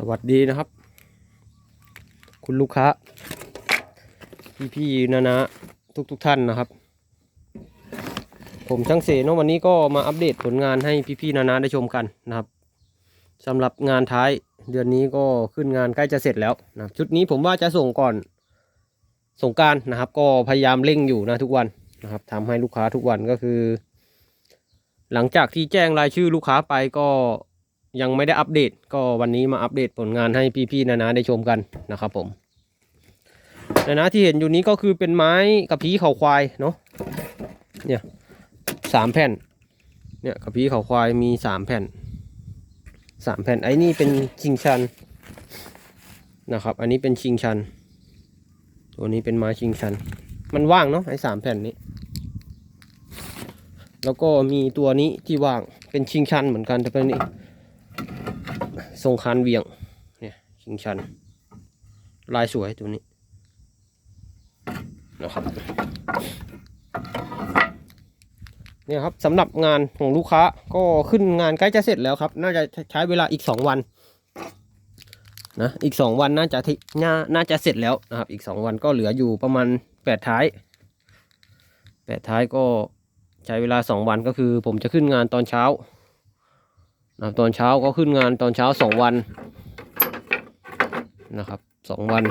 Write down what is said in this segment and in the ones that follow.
สวัสดีนะครับ คุณลูกค้า พี่พี่ๆนะนะทุกทุกๆท่านนะครับ ผมช่างเสนวันนี้ก็มาอัปเดตผลงานให้พี่พี่ๆนะนะได้ชมกันนะครับสำหรับงานท้ายเดือนนี้ก็ขึ้นงานใกล้จะเสร็จแล้วนะชุดนี้ผมว่าจะส่งก่อนสงการนะครับ ก็พยายามเร่งอยู่นะทุกวันนะครับทำให้ลูกค้าทุกวันก็คือ หลังจากที่แจ้งรายชื่อลูกค้าไปก็ ยังไม่ได้อัปเดต ก็วันนี้มาอัปเดตผลงานให้พี่ๆนะนะได้ชมกันนะครับผมนะนะที่เห็นอยู่นี้ก็คือเป็นไม้กระพี้เขาควายเนาะเนี่ยสามแผ่น เนี่ยกระพี้เขาควายมีสามแผ่นสามแผ่นไอ้นี่เป็นชิงชันนะครับ อันนี้เป็นชิงชัน ตัวนี้เป็นไม้ชิงชัน มันว่างเนาะไอ้สามแผ่นนี้ แล้วก็มีตัวนี้ที่ว่างเป็นชิงชันเหมือนกันแต่เป็นนี่ ทรงคานเวียง เนี่ยชิงชัน ลายสวยตัวนี้นะครับเนี่ยครับสำหรับงานของลูกค้าก็ขึ้นงานใกล้จะเสร็จแล้วครับ น่าจะใช้เวลาอีกสองวันนะอีกสองวันน่าจะที่น่าน่าจะเสร็จแล้วนะครับ อีกสองวันก็เหลืออยู่ประมาณแปดท้ายแปดท้ายก็ใช้เวลาสองวันก็คือผมจะขึ้นงานตอนเช้า นะตอนเช้าก็ขึ้นงานตอนเช้าสองวันนะครับสองวัน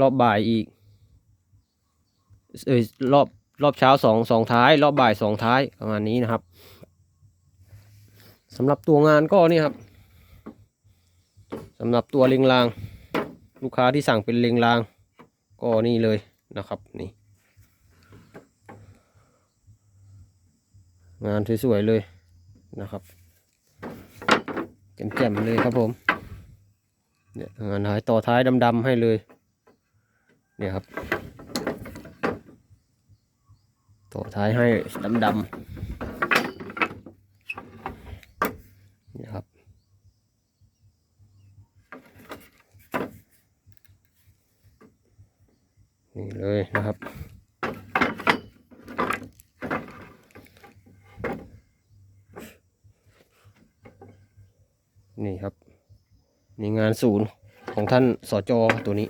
รอบบ่ายอีกเอยรอบรอบเช้าสองสองท้าย รอบบ่ายสองท้ายประมาณนี้นะครับสำหรับตัวงานก็นี่ครับสำหรับตัวเลงราง ลูกค้าที่สั่งเป็นเลงราง ก็นี่เลยนะครับนี่ งานสวยๆเลยนะครับแจ่มๆเลยครับผมเนี่ยงานหายต่อท้ายดำๆให้เลย เนี่ยครับ ต่อท้ายให้ดำๆเนี่ยครับนี่เลยนะครับ นี่ครับนี่งาน ศูนย์ของท่านสจอตัวนี้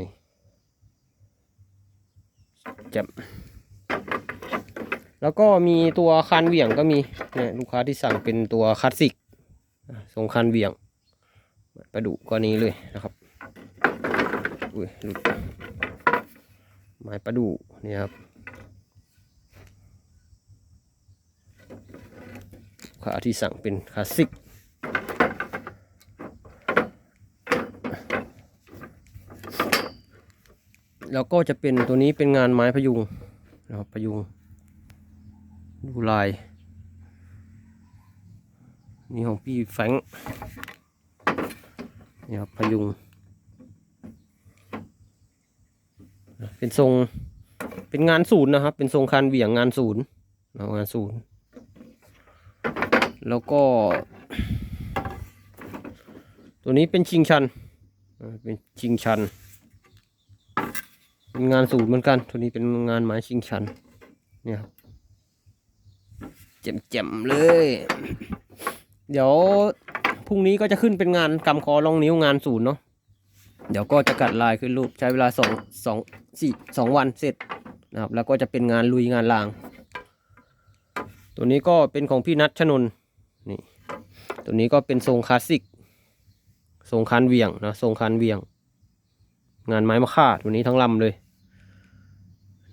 นี่จ่มแล้วก็มีตัวคันเหวี่ยงก็มีเนี่ยลูกค้าที่สั่งเป็นตัวคลาสสิกทรงคันเหวี่ยงประดุก็นี้เลยนะครับอุ้ยหลุดไม้ประดูนี่ครับลูกค้าที่สั่งเป็นคลาสสิก แล้วก็จะเป็นตัวนี้เป็นงานไม้พยุงนะครับพยุงดูลายนี่ของพี่แฟงนี่ครับพยุง เป็นทรงเป็นงานศูนย์นะครับ เป็นทรงคันเหวี่ยงงานศูนย์งานศูนย์ แล้วก็ ตัวนี้เป็นชิงชันเป็นชิงชัน เป็นงานสูตรเหมือนกัน ตัวนี้เป็นงานไม้ชิงชัน เนี่ยครับแจ่มๆเลย เดี๋ยวพรุ่งนี้ก็จะขึ้นเป็นงานกำคอลองนิ้วงานศูนย์เนาะ เดี๋ยวก็จะกัดลายขึ้นรูปใช้เวลาสองสองสี่สองวันเสร็จนะครับ แล้วก็จะเป็นงานลุยงานลาง ตัวนี้ก็เป็นของพี่นัทชนนนี่ ตัวนี้ก็เป็นทรงคลาสสิก ทรงคันเวียงนะ ทรงคันเวียง งานไม้มะค่าตัวนี้ทั้งลำเลย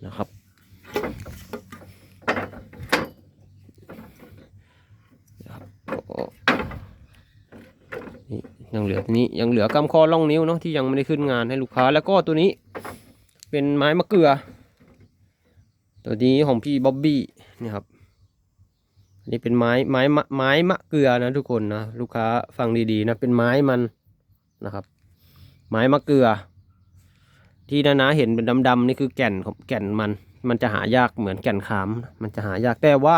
นะครับนะครับ นี่ยังเหลือตัวนี้ยังเหลือกำคอล่องนิ้วเนาะที่ยังไม่ได้ขึ้นงานให้ลูกค้า แล้วก็ตัวนี้เป็นไม้มะเกลือ ตัวนี้ของพี่บ๊อบบี้นี่ครับนี่เป็นไม้ไม้มะไม้มะเกลือนะทุกคนนะลูกค้าฟังดีๆนะเป็นไม้มันนะครับ ไม้มะเกลือ ที่นานาเห็นเป็นดำๆนี่คือแก่นของแก่นมัน มันจะหายากเหมือนแก่นขาม มันจะหายากแต่ว่า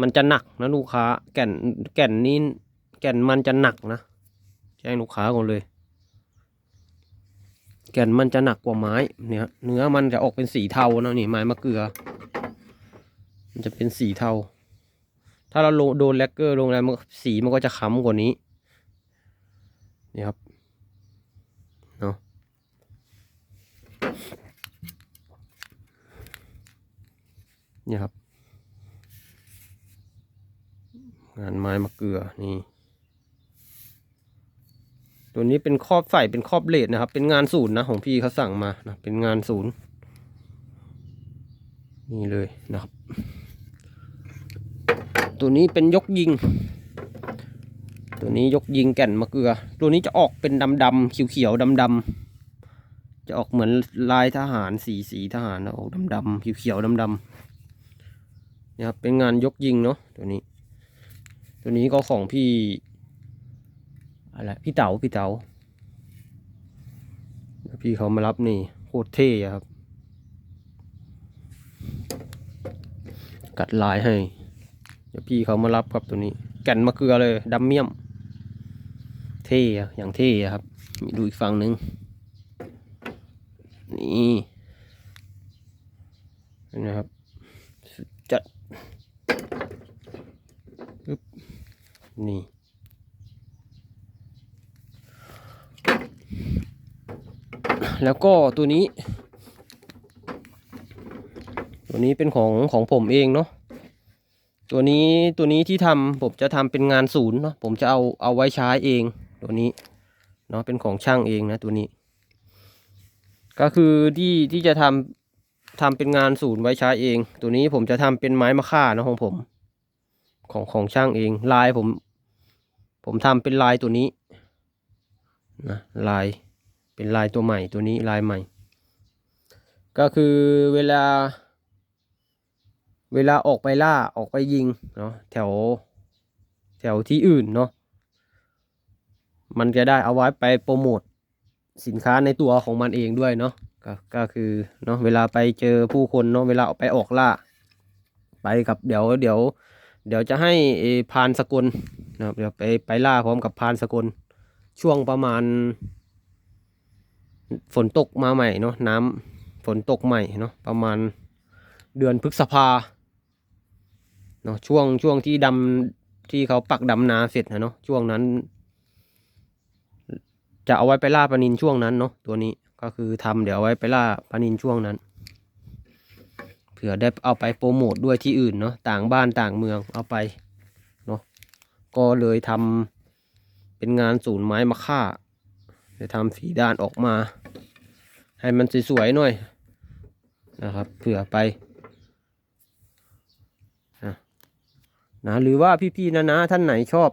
มันจะหนักนะลูกค้า แก่นแก่นนี้แก่นมันจะหนักนะแจ้งลูกค้าก่อนเลย แก่นมันจะหนักกว่าไม้เนี่ยเนื้อมันจะออกเป็นสีเทานะนี่ไม้มะเกลือ มันจะเป็นสีเทา ถ้าเราโดนแลกเกอร์ลงแล้วมันสีมันก็จะค้ำกว่านี้นี่ครับเนาะ นี่ครับ งานไม้มะเกลือนี่ ตัวนี้เป็นครอบใส่เป็นครอบเลดนะครับ เป็นงานศูนย์นะของพี่เขาสั่งมานะเป็นงานศูนย์นี่เลยนะครับ ตัวนี้เป็นยกยิง ตัวนี้ยกยิงแก่นมะเกลือ ตัวนี้จะออกเป็นดำดำเขียวเขียวดำดำจะออกเหมือนลายทหารสีสีทหารนะออกดำดำเขียวเขียวดำดำ นี่ยครับเป็นงานยกยิงเนาะตัวนี้ ตัวนี้ก็ของพี่อะไรพี่เต๋าพี่เต๋าพี่เขามารับนี่โคตรเท่ครับ กัดลายให้ เดี๋ยวพี่เขามารับครับตัวนี้ แก่นมะเกลือเลยดำเมี่ยม เท่อย่างเท่ครับมีดูอีกฝั่งหนึ่งนี่นะครับ จัดปึ๊บนี่ แล้วก็ตัวนี้ ตัวนี้เป็นของของผมเองเนาะตัวนี้ตัวนี้ที่ทำผมจะทำเป็นงานศูนย์เนาะผมจะเอาเอาไว้ใช้เองตัวนี้เนาะเป็นของช่างเองนะตัวนี้ ก็คือที่ที่จะทำ ทำเป็นงานศูนย์ไว้ใช้เอง ตัวนี้ผมจะทำเป็นไม้มะค่านะของผม ของของช่างเอง ลายผม ผมทำเป็นลายตัวนี้นะลายเป็นลายตัวใหม่ตัวนี้ลายใหม่ ก็คือเวลา เวลาออกไปล่าออกไปยิงเนาะแถว แถวที่อื่นเนาะมันจะได้เอาไว้ไปโปรโมท สินค้าในตัวของมันเองด้วยเนาะก็ก็คือเนาะเวลาไปเจอผู้คนเนาะเวลาไปออกล่า ไปกับเดี๋ยวเดี๋ยว เดี๋ยวจะให้เอ่อพานสกลนะครับเดี๋ยวไปไปล่าพร้อมกับพานสกลช่วงประมาณ ฝนตกมาใหม่เนาะน้ำฝนตกใหม่เนาะประมาณเดือนพฤษภาเนาะช่วงช่วงที่ดำที่เขาปักดำนาเสร็จนะเนาะช่วงนั้น จะเอาไว้ไปล่าปลานินช่วงนั้นเนาะตัวนี้ก็คือทำเดี๋ยวเอาไว้ไปล่าปลานินช่วงนั้น เผื่อได้เอาไปโปรโมทด้วยที่อื่นเนาะต่างบ้านต่างเมืองเอาไปเนาะก็เลยทำเป็นงานศูนย์ไม้มาค่าจะทำสีด้านออกมา ให้มันสวยๆหน่อยนะครับเผื่อไปนะหรือว่าพี่ๆนะนะท่านไหนชอบ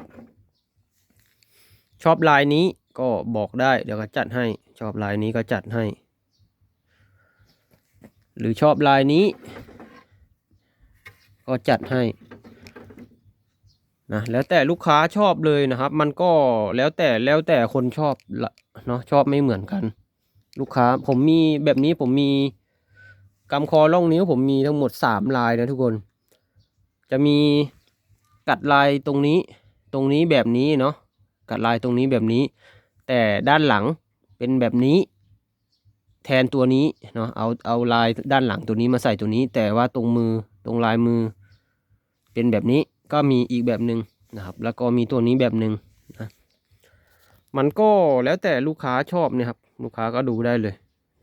ชอบลายนี้ ก็บอกได้เดี๋ยวก็จัดให้ชอบลายนี้ก็จัดให้ หรือชอบลายนี้ ก็จัดให้นะแล้วแต่ลูกค้าชอบเลยนะครับ มันก็แล้วแต่แล้วแต่คนชอบละเนาะชอบไม่เหมือนกัน ลูกค้าผมมีแบบนี้ผมมีกำคอล่องนิ้วผมมีทั้งหมดสามลายนะทุกคน จะมีกัดลายตรงนี้ ตรงนี้แบบนี้เนาะกัดลายตรงนี้แบบนี้ แต่ด้านหลังเป็นแบบนี้ แทนตัวนี้เนาะเอาเอาลายด้านหลังตัวนี้มาใส่ตัวนี้ แต่ว่าตรงมือตรงลายมือ เป็นแบบนี้ก็มีอีกแบบหนึ่งนะครับ แล้วก็มีตัวนี้แบบหนึ่งนะมันก็แล้วแต่ลูกค้าชอบนี่ยครับ ลูกค้าก็ดูได้เลย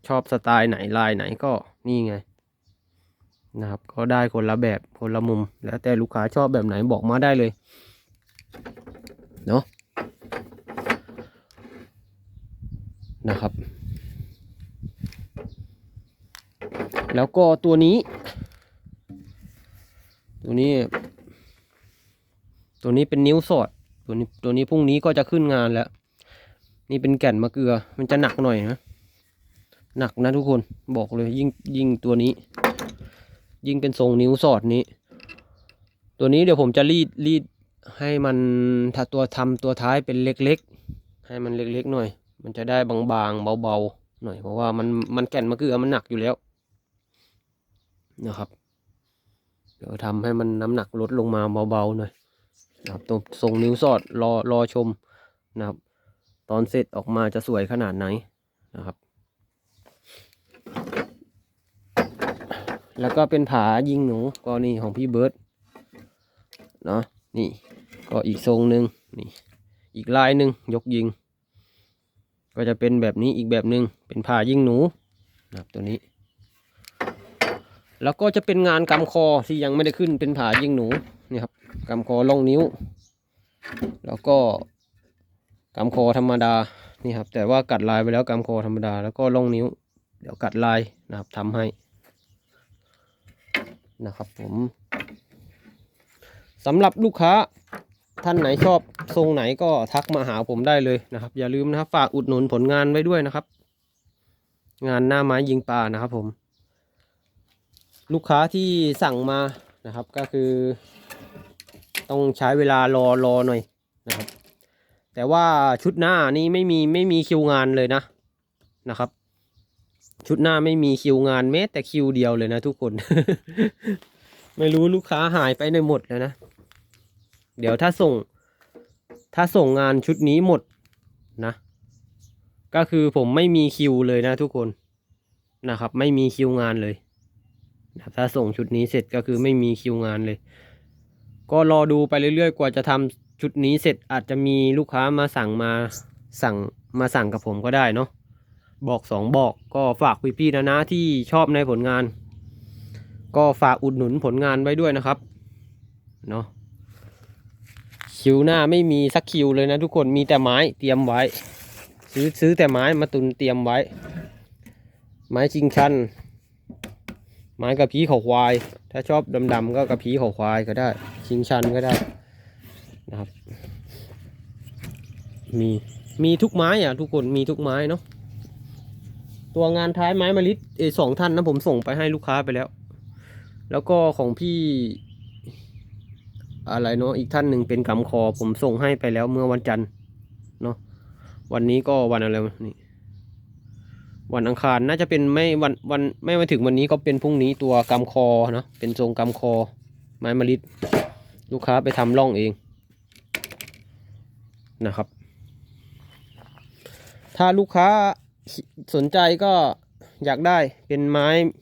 ชอบสไตล์ไหนลายไหนก็นี่ไงนะครับก็ได้คนละแบบคนละมุม แล้วแต่ลูกค้าชอบแบบไหนบอกมาได้เลยเนาะ นะครับ แล้วก็ตัวนี้ ตัวนี้ ตัวนี้เป็นนิ้วสอด ตัวนี้ตัวนี้พรุ่งนี้ก็จะขึ้นงานแล้ว นี่เป็นแก่นมะเกลือ มันจะหนักหน่อยนะหนักนะทุกคนบอกเลยยิ่งยิ่งตัวนี้ ยิ่งเป็นทรงนิ้วสอดนี้ ตัวนี้เดี๋ยวผมจะรีดรีดให้มันถ้าตัวทำตัวท้ายเป็นเล็กๆ ให้มันเล็กๆหน่อย มันจะได้บางๆเบาๆหน่อยเพราะว่ามันมันแก่นมะเกลือมันหนักอยู่แล้วนะครับ เดี๋ยวทำให้มันน้ำหนักลดลงมาเบาๆหน่อยนะครับตรงทรงนิ้วสอดรอรอชมนะครับ ตอนเสร็จออกมาจะสวยขนาดไหนนะครับ แล้วก็เป็นผายิงหนูกรณีของพี่เบิร์ตเนาะนี่ก็อีกทรงหนึ่งนี่อีกลายหนึ่งยกยิง ก็จะเป็นแบบนี้อีกแบบหนึ่งเป็นผ่ายิงหนูนะครับตัวนี้ แล้วก็จะเป็นงานกำคอที่ยังไม่ได้ขึ้นเป็นผ่ายิงหนูนี่ครับกำคอล่องนิ้ว แล้วก็กำคอธรรมดานี่ครับแต่ว่ากัดลายไปแล้วกำคอธรรมดาแล้วก็ล่องนิ้ว เดี๋ยวกัดลายนะครับทำให้นะครับผมสำหรับลูกค้า ท่านไหนชอบทรงไหนก็ทักมาหาผมได้เลยนะครับ อย่าลืมนะครับ ฝากอุดหนุนผลงานไว้ด้วยนะครับ งานหน้าไม้ยิงปลานะครับผม ลูกค้าที่สั่งมานะครับก็คือ ต้องใช้เวลารอรอหน่อยนะครับ แต่ว่าชุดหน้านี้ไม่มีไม่มีคิวงานเลยนะนะครับ ชุดหน้าไม่มีคิวงานแม้แต่คิวเดียวเลยนะทุกคน ไม่รู้ลูกค้าหายไปในหมดแล้วนะ เดี๋ยวถ้าส่ง ถ้าส่งงานชุดนี้หมดนะ ก็คือผมไม่มีคิวเลยนะทุกคนนะครับ ไม่มีคิวงานเลยนะถ้าส่งชุดนี้เสร็จก็คือไม่มีคิวงานเลย ก็รอดูไปเรื่อยๆ กว่าจะทำชุดนี้เสร็จอาจจะมีลูกค้ามาสั่งมาสั่งมาสั่งกับผมก็ได้เนาะบอกสองบอกก็ฝากพี่ๆนะนะที่ชอบในผลงาน ก็ฝากอุดหนุนผลงานไว้ด้วยนะครับเนาะ คิวหน้าไม่มีสักคิวเลยนะทุกคนมีแต่ไม้เตรียมไว้ ซื้อซื้อแต่ไม้มาตุนเตรียมไว้ ไม้ชิงชัน ไม้กระพี้ขาควาย ถ้าชอบดำๆก็กระพี้ขาควายก็ได้ ชิงชันก็ได้นะครับ มีมีทุกไม้อะ ทุกคนมีทุกไม้เนาะตัวงานท้ายไม้มะลิเอสองท่านนะผมส่งไปให้ลูกค้าไปแล้ว แล้วก็ของพี่ อะไรเนาะอีกท่านหนึ่งเป็นกำคอ ผมส่งให้ไปแล้วเมื่อวันจันทร์เนาะวันนี้ก็วันอะไรวะนี่วันอังคารน่าจะเป็นไม่วันวันไม่มาถึงวันนี้ก็เป็นพรุ่งนี้ตัวกำคอเนาะเป็นทรงกำคอ ไม้มะลิลูกค้าไปทำร่องเองนะครับ ถ้าลูกค้าสนใจก็อยากได้เป็นไม้